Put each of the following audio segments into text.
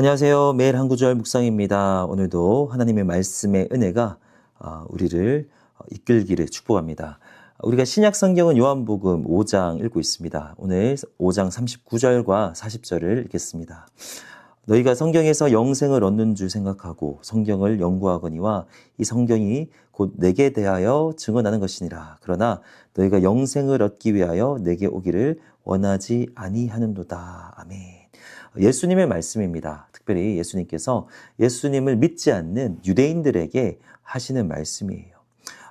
안녕하세요. 매일 한 구절 묵상입니다. 오늘도 하나님의 말씀의 은혜가 어, 우리를 어, 이끌기를 축복합니다. 우리가 신약 성경은 요한복음 5장 읽고 있습니다. 오늘 5장 39절과 40절을 읽겠습니다. 너희가 성경에서 영생을 얻는 줄 생각하고 성경을 연구하거니와 이 성경이 곧 내게 대하여 증언하는 것이니라. 그러나 너희가 영생을 얻기 위하여 내게 오기를 원하지 아니하는도다. 아멘. 예수님의 말씀입니다. 특별히 예수님께서 예수님을 믿지 않는 유대인들에게 하시는 말씀이에요.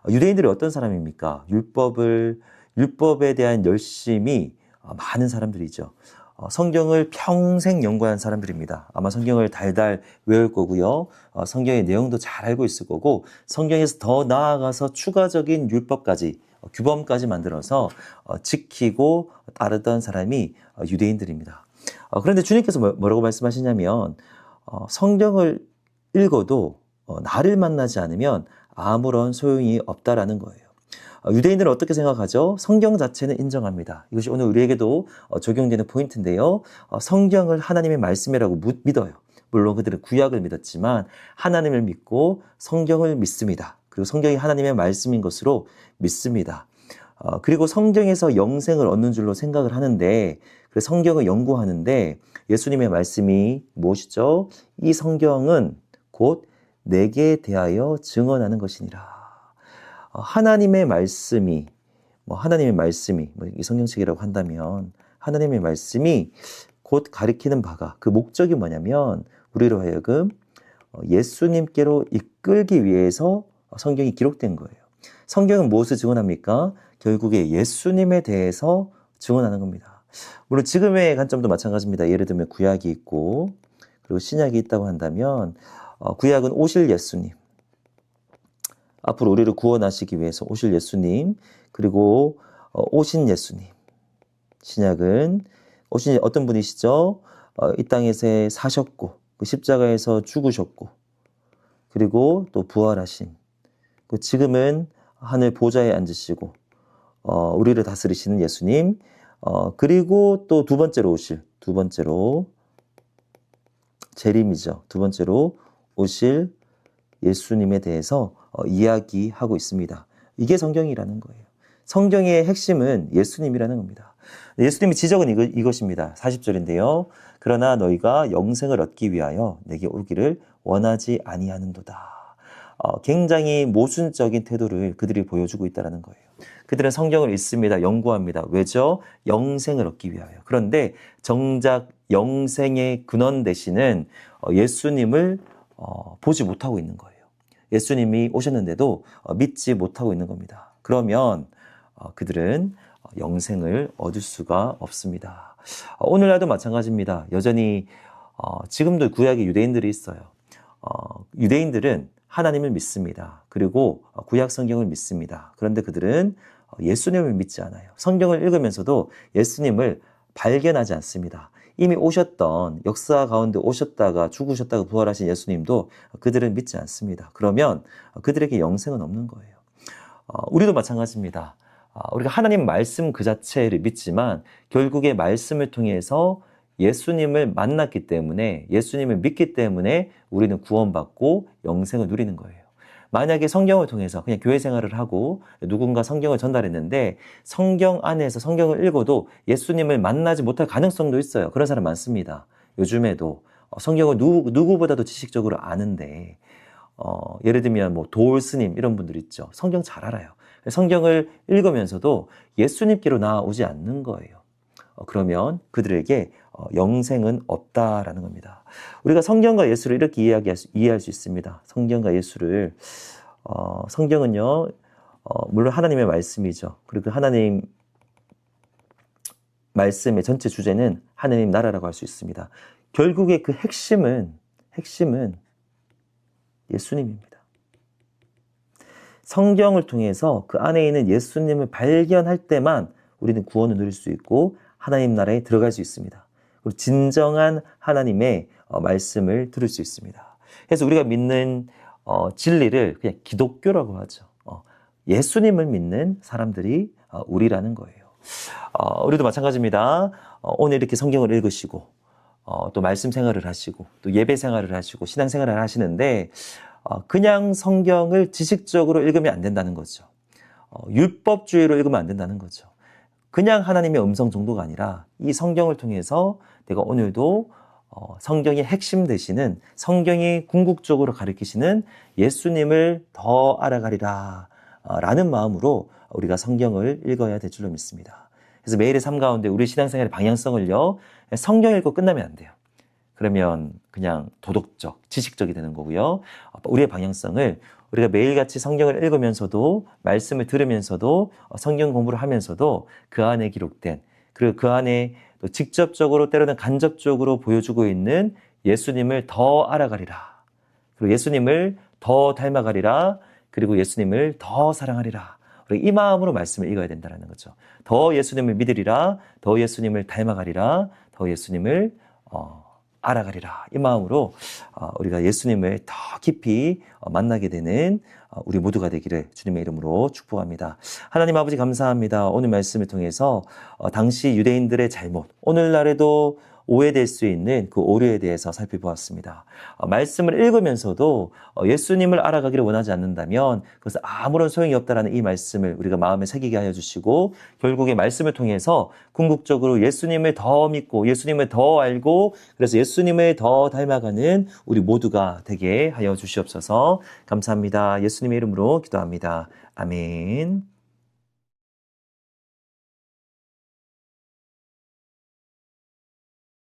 유대인들이 어떤 사람입니까? 율법을 율법에 대한 열심이 많은 사람들이죠. 어, 성경을 평생 연구한 사람들입니다. 아마 성경을 달달 외울 거고요. 어, 성경의 내용도 잘 알고 있을 거고 성경에서 더 나아가서 추가적인 율법까지 어, 규범까지 만들어서 지키고 따르던 사람이 유대인들입니다. 그런데 주님께서 뭐, 뭐라고 말씀하시냐면 성경을 읽어도 나를 만나지 않으면 아무런 소용이 없다라는 거예요. 어, 유대인들은 어떻게 생각하죠? 성경 자체는 인정합니다. 이것이 오늘 우리에게도 어, 적용되는 포인트인데요. 어, 성경을 하나님의 말씀이라고 믿어요. 물론 그들은 구약을 믿었지만 하나님을 믿고 성경을 믿습니다. 그리고 성경이 하나님의 말씀인 것으로 믿습니다. 그리고 성경에서 영생을 얻는 줄로 생각을 하는데 그 성경을 연구하는데 예수님의 말씀이 무엇이죠? 이 성경은 곧 내게 대하여 증언하는 것이니라. 어, 하나님의 말씀이 뭐 하나님의 말씀이 뭐 성경책이라고 한다면 하나님의 말씀이 곧 가리키는 바가 그 목적이 뭐냐면 우리로 하여금 어, 예수님께로 이끌기 위해서 성경이 기록된 거예요. 성경은 무엇을 증언합니까? 결국에 예수님에 대해서 증언하는 겁니다. 물론 지금의 관점도 마찬가지입니다. 예를 들면 구약이 있고 그리고 신약이 있다고 한다면 어, 구약은 오실 예수님, 앞으로 우리를 구원하시기 위해서 오실 예수님, 그리고 어, 오신 예수님. 신약은 오신 어떤 분이시죠? 어, 이 땅에서 사셨고, 그 십자가에서 죽으셨고, 그리고 또 부활하신. 그 지금은 하늘 보좌에 앉으시고, 어, 우리를 다스리시는 예수님, 어, 그리고 또 두 번째로 오실, 두 번째로, 재림이죠. 두 번째로 오실 예수님에 대해서 어, 이야기하고 있습니다. 이게 성경이라는 거예요. 성경의 핵심은 예수님이라는 겁니다. 예수님의 지적은 이거, 이것입니다. 40절인데요. 그러나 너희가 영생을 얻기 위하여 내게 오기를 원하지 아니하는도다. 어, 굉장히 모순적인 태도를 그들이 보여주고 있다는 거예요. 그들은 성경을 읽습니다. 연구합니다. 왜죠? 영생을 얻기 위하여. 그런데 정작 영생의 근원 대신은 어, 예수님을 어, 보지 못하고 있는 거예요. 예수님이 오셨는데도 어, 믿지 못하고 있는 겁니다. 그러면 어, 그들은 어, 영생을 얻을 수가 없습니다. 오늘날도 마찬가지입니다. 여전히 지금도 구약의 유대인들이 있어요. 유대인들은 하나님을 믿습니다. 그리고 구약 성경을 믿습니다. 그런데 그들은 예수님을 믿지 않아요. 성경을 읽으면서도 예수님을 발견하지 않습니다. 이미 오셨던 역사 가운데 오셨다가 죽으셨다가 부활하신 예수님도 그들은 믿지 않습니다. 그러면 그들에게 영생은 없는 거예요. 어, 우리도 마찬가지입니다. 어, 우리가 하나님 말씀 그 자체를 믿지만 결국에 말씀을 통해서 예수님을 만났기 때문에 예수님을 믿기 때문에 우리는 구원받고 영생을 누리는 거예요. 만약에 성경을 통해서 그냥 교회 생활을 하고 누군가 성경을 전달했는데 성경 안에서 성경을 읽어도 예수님을 만나지 못할 가능성도 있어요. 그런 사람 많습니다. 요즘에도 어, 성경을 누구, 누구보다도 지식적으로 아는데 어, 예를 들면 뭐 도울 스님 이런 분들 있죠. 성경 잘 알아요. 성경을 읽으면서도 예수님께로 나오지 않는 거예요. 어, 그러면 그들에게 어, 영생은 없다라는 겁니다. 우리가 성경과 예수를 이렇게 이해하기, 이해할 수 있습니다. 성경과 예수를 어, 성경은요, 어, 물론 하나님의 말씀이죠. 그리고 그 하나님 말씀의 전체 주제는 하나님 나라라고 할 수 있습니다. 결국에 그 핵심은 핵심은 예수님입니다. 성경을 통해서 그 안에 있는 예수님을 발견할 때만 우리는 구원을 누릴 수 있고 하나님 나라에 들어갈 수 있습니다. 그리고 진정한 하나님의 어, 말씀을 들을 수 있습니다. 그래서 우리가 믿는 어, 진리를 그냥 기독교라고 하죠. 어, 예수님을 믿는 사람들이 우리라는 거예요. 우리도 마찬가지입니다. 오늘 이렇게 성경을 읽으시고 어, 또 말씀 생활을 하시고 또 예배 생활을 하시고 신앙 생활을 하시는데 어, 그냥 성경을 지식적으로 읽으면 안 된다는 거죠. 어, 율법주의로 읽으면 안 된다는 거죠. 그냥 하나님의 음성 정도가 아니라 이 성경을 통해서 내가 오늘도 어, 성경의 핵심 되시는 성경이 궁극적으로 가리키시는 예수님을 더 알아가리라 어, 라는 마음으로 우리가 성경을 읽어야 될 줄로 믿습니다. 그래서 매일의 삶 가운데 우리 신앙생활의 방향성을요 성경 읽고 끝나면 안 돼요. 그러면 그냥 도덕적, 지식적이 되는 거고요. 우리의 방향성을 우리가 매일같이 성경을 읽으면서도 말씀을 들으면서도 어, 성경 공부를 하면서도 그 안에 기록된 그리고 그 안에 또 직접적으로 때로는 간접적으로 보여주고 있는 예수님을 더 알아가리라. 그리고 예수님을 더 닮아가리라. 그리고 예수님을 더 사랑하리라. 우리 이 마음으로 말씀을 읽어야 된다는 거죠. 더 예수님을 믿으리라. 더 예수님을 닮아가리라. 더 예수님을 어, 알아가리라. 이 마음으로 어, 우리가 예수님을 더 깊이 어, 만나게 되는 어, 우리 모두가 되기를 주님의 이름으로 축복합니다. 하나님 아버지 감사합니다. 오늘 말씀을 통해서 어, 당시 유대인들의 잘못, 오늘날에도 오해될 수 있는 그 오류에 대해서 살펴보았습니다. 어, 말씀을 읽으면서도 어, 예수님을 알아가기를 원하지 않는다면 그것은 아무런 소용이 없다라는 이 말씀을 우리가 마음에 새기게 하여 주시고 결국에 말씀을 통해서 궁극적으로 예수님을 더 믿고 예수님을 더 알고 그래서 예수님을 더 닮아가는 우리 모두가 되게 하여 주시옵소서 감사합니다. 예수님의 이름으로 기도합니다. 아멘.